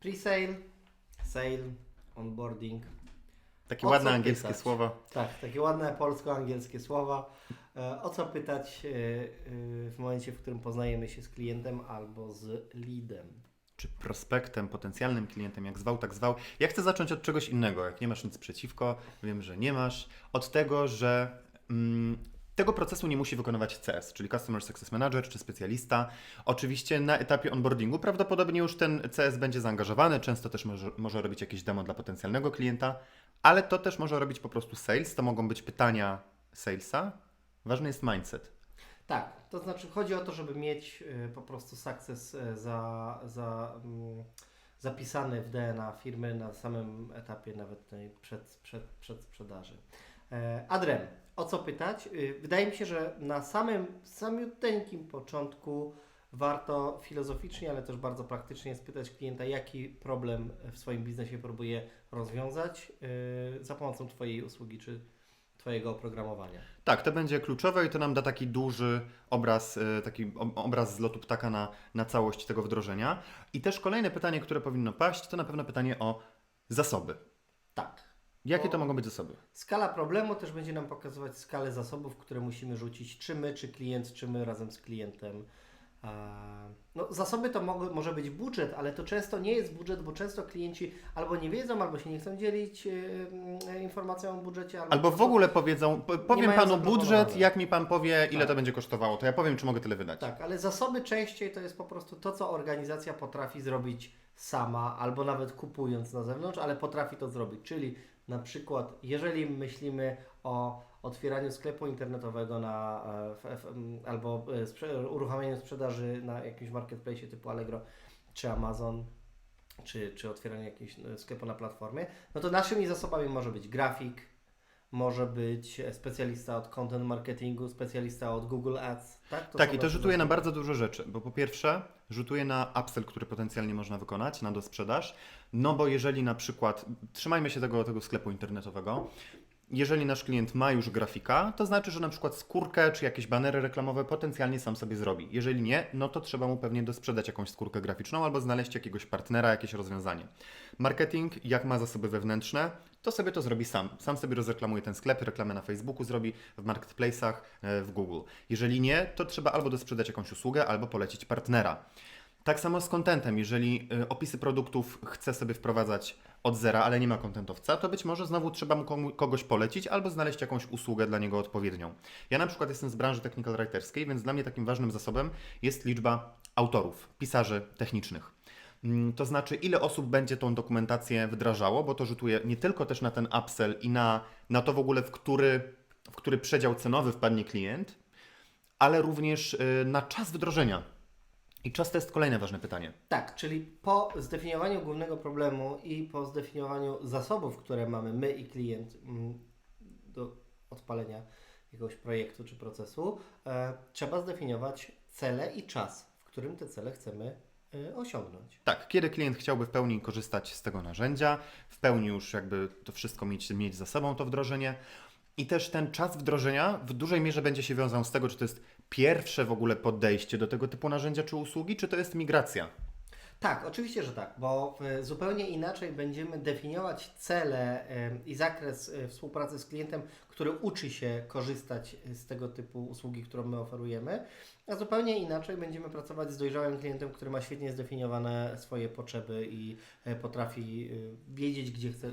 Pre-sale, sale, onboarding. Takie O ładne angielskie pytać? słowa. Tak, takie ładne polsko-angielskie słowa. E, O co pytać e, e, w momencie, w którym poznajemy się z klientem albo z leadem? Czy prospektem, potencjalnym klientem, jak zwał, tak zwał. Ja chcę zacząć od czegoś innego. Jak nie masz nic przeciwko, wiem, że nie masz. Od tego, że mm, tego procesu nie musi wykonywać CS, czyli Customer Success Manager czy specjalista. Oczywiście na etapie onboardingu prawdopodobnie już ten CS będzie zaangażowany, często też może, może robić jakieś demo dla potencjalnego klienta, ale to też może robić po prostu sales. To mogą być pytania salesa. Ważny jest mindset. Tak, to znaczy chodzi o to, żeby mieć e, po prostu sukces e, za, za, mm, zapisany w DNA firmy na samym etapie nawet tej przed, przed, przed sprzedaży. E, Adrem, o co pytać? Y, Wydaje mi się, że na samym samiuteńkim początku warto filozoficznie, ale też bardzo praktycznie spytać klienta, jaki problem w swoim biznesie próbuje rozwiązać y, za pomocą Twojej usługi czy Twojego oprogramowania. Tak, to będzie kluczowe i to nam da taki duży obraz, e, taki ob- obraz z lotu ptaka na, na całość tego wdrożenia. I też kolejne pytanie, które powinno paść, to na pewno pytanie o zasoby. Jakie to mogą być zasoby? Skala problemu też będzie nam pokazywać skalę zasobów, które musimy rzucić, czy my, czy klient, czy my razem z klientem. No, zasoby to mo- może być budżet, ale to często nie jest budżet, bo często klienci albo nie wiedzą, albo się nie chcą dzielić yy, informacją o budżecie, albo, Albo w ogóle powiedzą, po- powiem panu budżet, jak mi pan powie, ile Tak. to będzie kosztowało, to ja powiem, czy mogę tyle wydać. Tak, ale zasoby częściej to jest po prostu to, co organizacja potrafi zrobić sama, albo nawet kupując na zewnątrz, ale potrafi to zrobić. Czyli na przykład, jeżeli myślimy o otwieraniu sklepu internetowego na, e, albo e, sprze- uruchamianiu sprzedaży na jakimś marketplace typu Allegro czy Amazon, czy, czy otwieraniu jakiegoś e, sklepu na platformie, no to naszymi zasobami może być grafik, może być specjalista od content marketingu, specjalista od Google Ads. Tak, tak, są i to rzutuje na bardzo dużo rzeczy, bo po pierwsze rzutuje na upsell, który potencjalnie można wykonać na dosprzedaż, no bo jeżeli na przykład, trzymajmy się tego, tego sklepu internetowego, jeżeli nasz klient ma już grafika, to znaczy, że na przykład skórkę czy jakieś banery reklamowe potencjalnie sam sobie zrobi. Jeżeli nie, no to trzeba mu pewnie dosprzedać jakąś skórkę graficzną albo znaleźć jakiegoś partnera, jakieś rozwiązanie. Marketing, jak ma zasoby wewnętrzne, to sobie to zrobi sam. Sam sobie rozreklamuje ten sklep, reklamę na Facebooku zrobi, w marketplace'ach, e, w Google. Jeżeli nie, to trzeba albo dosprzedać jakąś usługę, albo polecić partnera. Tak samo z contentem. Jeżeli y, opisy produktów chce sobie wprowadzać od zera, ale nie ma kontentowca, to być może znowu trzeba mu kogoś polecić albo znaleźć jakąś usługę dla niego odpowiednią. Ja na przykład jestem z branży technical writerskiej, więc dla mnie takim ważnym zasobem jest liczba autorów, pisarzy technicznych. Mm, To znaczy, ile osób będzie tą dokumentację wdrażało, bo to rzutuje nie tylko też na ten upsell i na, na to w ogóle, w który, w który przedział cenowy wpadnie klient, ale również y, na czas wdrożenia. I czas to jest kolejne ważne pytanie. Tak, czyli po zdefiniowaniu głównego problemu i po zdefiniowaniu zasobów, które mamy my i klient mm, do odpalenia jakiegoś projektu czy procesu, e, trzeba zdefiniować cele i czas, w którym te cele chcemy e, osiągnąć. Tak, kiedy klient chciałby w pełni korzystać z tego narzędzia, w pełni już jakby to wszystko mieć, mieć za sobą, to wdrożenie. I też ten czas wdrożenia w dużej mierze będzie się wiązał z tego, czy to jest pierwsze w ogóle podejście do tego typu narzędzia czy usługi, czy to jest migracja. Tak, oczywiście, że tak, bo e, zupełnie inaczej będziemy definiować cele e, i zakres e, współpracy z klientem, który uczy się korzystać z tego typu usługi, którą my oferujemy, a zupełnie inaczej będziemy pracować z dojrzałym klientem, który ma świetnie zdefiniowane swoje potrzeby i potrafi wiedzieć, gdzie chce,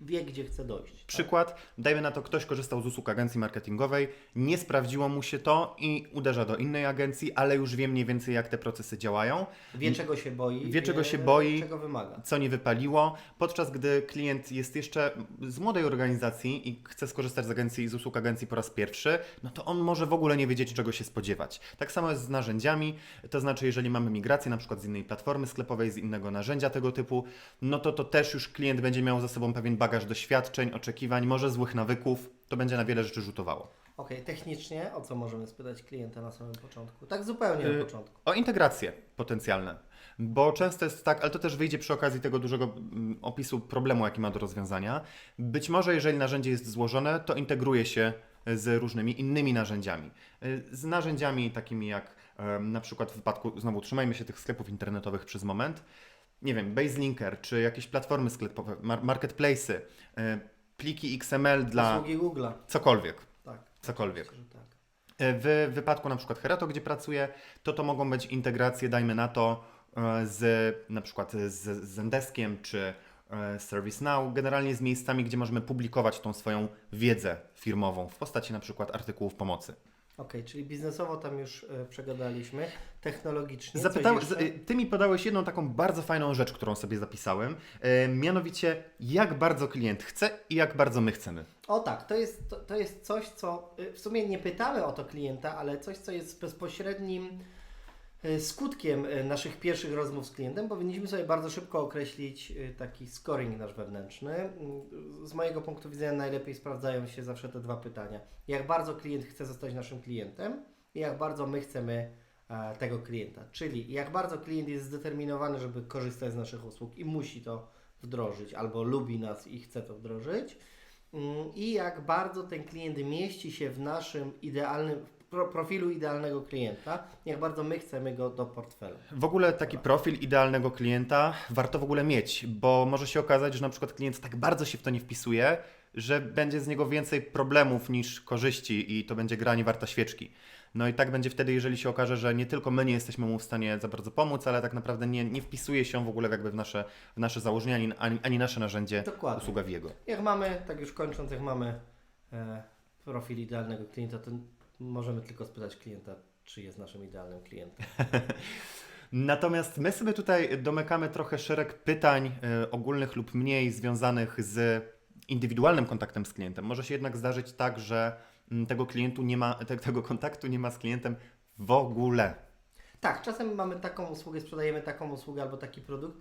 wie, gdzie chce dojść. tak? Przykład, dajmy na to, ktoś korzystał z usług agencji marketingowej, nie sprawdziło mu się to i uderza do innej agencji, ale już wie mniej więcej, jak te procesy działają. Wie, czego się boi, Wie, czego się boi. czego wymaga. co nie wypaliło, podczas gdy klient jest jeszcze z młodej organizacji i chce skorzystać z agencji, z usług agencji po raz pierwszy, no to on może w ogóle nie wiedzieć, czego się spodziewać. Tak samo jest z narzędziami, to znaczy, jeżeli mamy migrację na przykład z innej platformy sklepowej, z innego narzędzia tego typu, no to to też już klient będzie miał za sobą pewien bagaż doświadczeń, oczekiwań, może złych nawyków, to będzie na wiele rzeczy rzutowało. Okej, technicznie o co możemy spytać klienta na samym początku? Tak zupełnie Y, na początku. O integracje potencjalne. Bo często jest tak, ale to też wyjdzie przy okazji tego dużego mm, opisu problemu, jaki ma do rozwiązania. Być może, jeżeli narzędzie jest złożone, to integruje się z różnymi innymi narzędziami. Y, Z narzędziami takimi jak em, na przykład w wypadku, znowu trzymajmy się tych sklepów internetowych przez moment, nie wiem, Baselinker, czy jakieś platformy sklepowe, mar- marketplace'y, e, pliki XML dla Usługi Google'a. cokolwiek, Tak. cokolwiek. Myślę, tak. E, W wypadku na przykład Hereto, gdzie pracuję, to to mogą być integracje, dajmy na to, e, z na przykład z z Zendeskiem czy e, ServiceNow, generalnie z miejscami, gdzie możemy publikować tą swoją wiedzę firmową w postaci na przykład artykułów pomocy. Okej, czyli biznesowo tam już e, przegadaliśmy. Technologicznie. Coś jeszcze? y, ty mi podałeś jedną taką bardzo fajną rzecz, którą sobie zapisałem, e, mianowicie jak bardzo klient chce i jak bardzo my chcemy. O tak, to jest, to, to jest coś, co y, w sumie nie pytamy o to klienta, ale coś, co jest bezpośrednim skutkiem y, naszych pierwszych rozmów z klientem. Powinniśmy sobie bardzo szybko określić y, taki scoring nasz wewnętrzny. Y, Z mojego punktu widzenia najlepiej sprawdzają się zawsze te dwa pytania. Jak bardzo klient chce zostać naszym klientem i jak bardzo my chcemy e, tego klienta. Czyli jak bardzo klient jest zdeterminowany, żeby korzystać z naszych usług i musi to wdrożyć, albo lubi nas i chce to wdrożyć. Mm, i jak bardzo ten klient mieści się w naszym idealnym pro, profilu idealnego klienta, jak bardzo my chcemy go do portfela. W ogóle taki profil idealnego klienta warto w ogóle mieć, bo może się okazać, że na przykład klient tak bardzo się w to nie wpisuje, że będzie z niego więcej problemów niż korzyści i to będzie gra nie warta świeczki. No i tak będzie wtedy, jeżeli się okaże, że nie tylko my nie jesteśmy mu w stanie za bardzo pomóc, ale tak naprawdę nie, nie wpisuje się w ogóle jakby w nasze, w nasze założenia, ani, ani, ani nasze narzędzie, Dokładnie. usługa w jego. Jak mamy, tak już kończąc, jak mamy e, profil idealnego klienta, to możemy tylko spytać klienta, czy jest naszym idealnym klientem. Natomiast my sobie tutaj domykamy trochę szereg pytań e, ogólnych lub mniej związanych z indywidualnym kontaktem z klientem. Może się jednak zdarzyć tak, że mm, tego klientu nie ma, te, tego kontaktu nie ma z klientem w ogóle. Tak, czasem mamy taką usługę, sprzedajemy taką usługę albo taki produkt,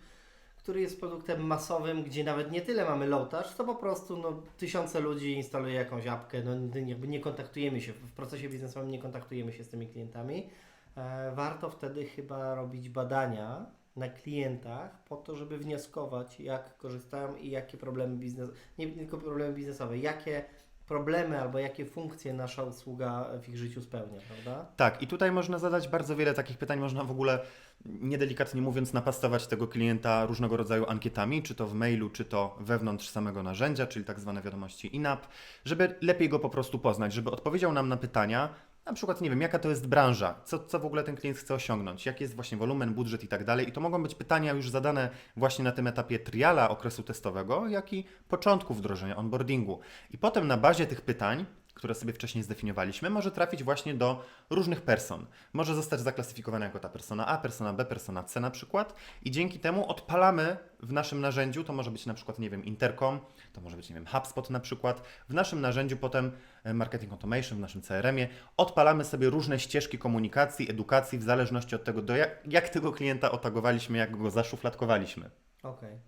który jest produktem masowym, gdzie nawet nie tyle mamy low touch, to po prostu no, tysiące ludzi instaluje jakąś apkę, no, nie- nie kontaktujemy się, w procesie biznesowym nie kontaktujemy się z tymi klientami. E, warto wtedy chyba robić badania na klientach po to, żeby wnioskować, jak korzystają i jakie problemy biznes, nie tylko problemy biznesowe, jakie problemy albo jakie funkcje nasza usługa w ich życiu spełnia, prawda? Tak, i tutaj można zadać bardzo wiele takich pytań. Można w ogóle, niedelikatnie mówiąc, napastować tego klienta różnego rodzaju ankietami, czy to w mailu, czy to wewnątrz samego narzędzia, czyli tak zwane wiadomości in-app, żeby lepiej go po prostu poznać, żeby odpowiedział nam na pytania. Na przykład, nie wiem, jaka to jest branża, co, co w ogóle ten klient chce osiągnąć, jaki jest właśnie wolumen, budżet i tak dalej. I to mogą być pytania już zadane właśnie na tym etapie triala okresu testowego, jak i początku wdrożenia onboardingu. I potem na bazie tych pytań, które sobie wcześniej zdefiniowaliśmy, może trafić właśnie do różnych person. Może zostać zaklasyfikowana jako ta persona A, persona B, persona C na przykład i dzięki temu odpalamy w naszym narzędziu, to może być na przykład, nie wiem, Intercom, to może być, nie wiem, HubSpot na przykład, w naszym narzędziu potem e, Marketing Automation, w naszym CRM-ie, odpalamy sobie różne ścieżki komunikacji, edukacji w zależności od tego, do jak, jak tego klienta otagowaliśmy, jak go zaszufladkowaliśmy. Okej.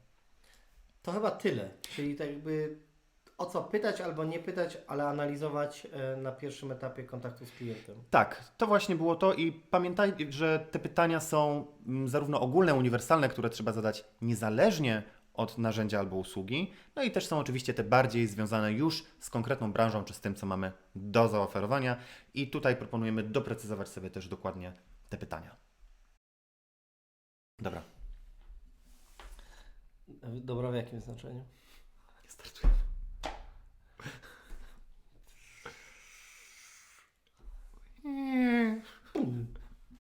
To chyba tyle. Czyli tak jakby o co pytać albo nie pytać, ale analizować e, na pierwszym etapie kontaktu z klientem. Tak, to właśnie było to i pamiętaj, że te pytania są mm, zarówno ogólne, uniwersalne, które trzeba zadać niezależnie od narzędzia albo usługi, no i też są oczywiście te bardziej związane już z konkretną branżą czy z tym, co mamy do zaoferowania i tutaj proponujemy doprecyzować sobie też dokładnie te pytania. Dobra, Dobra, w jakim znaczeniu? startujemy. 嗯。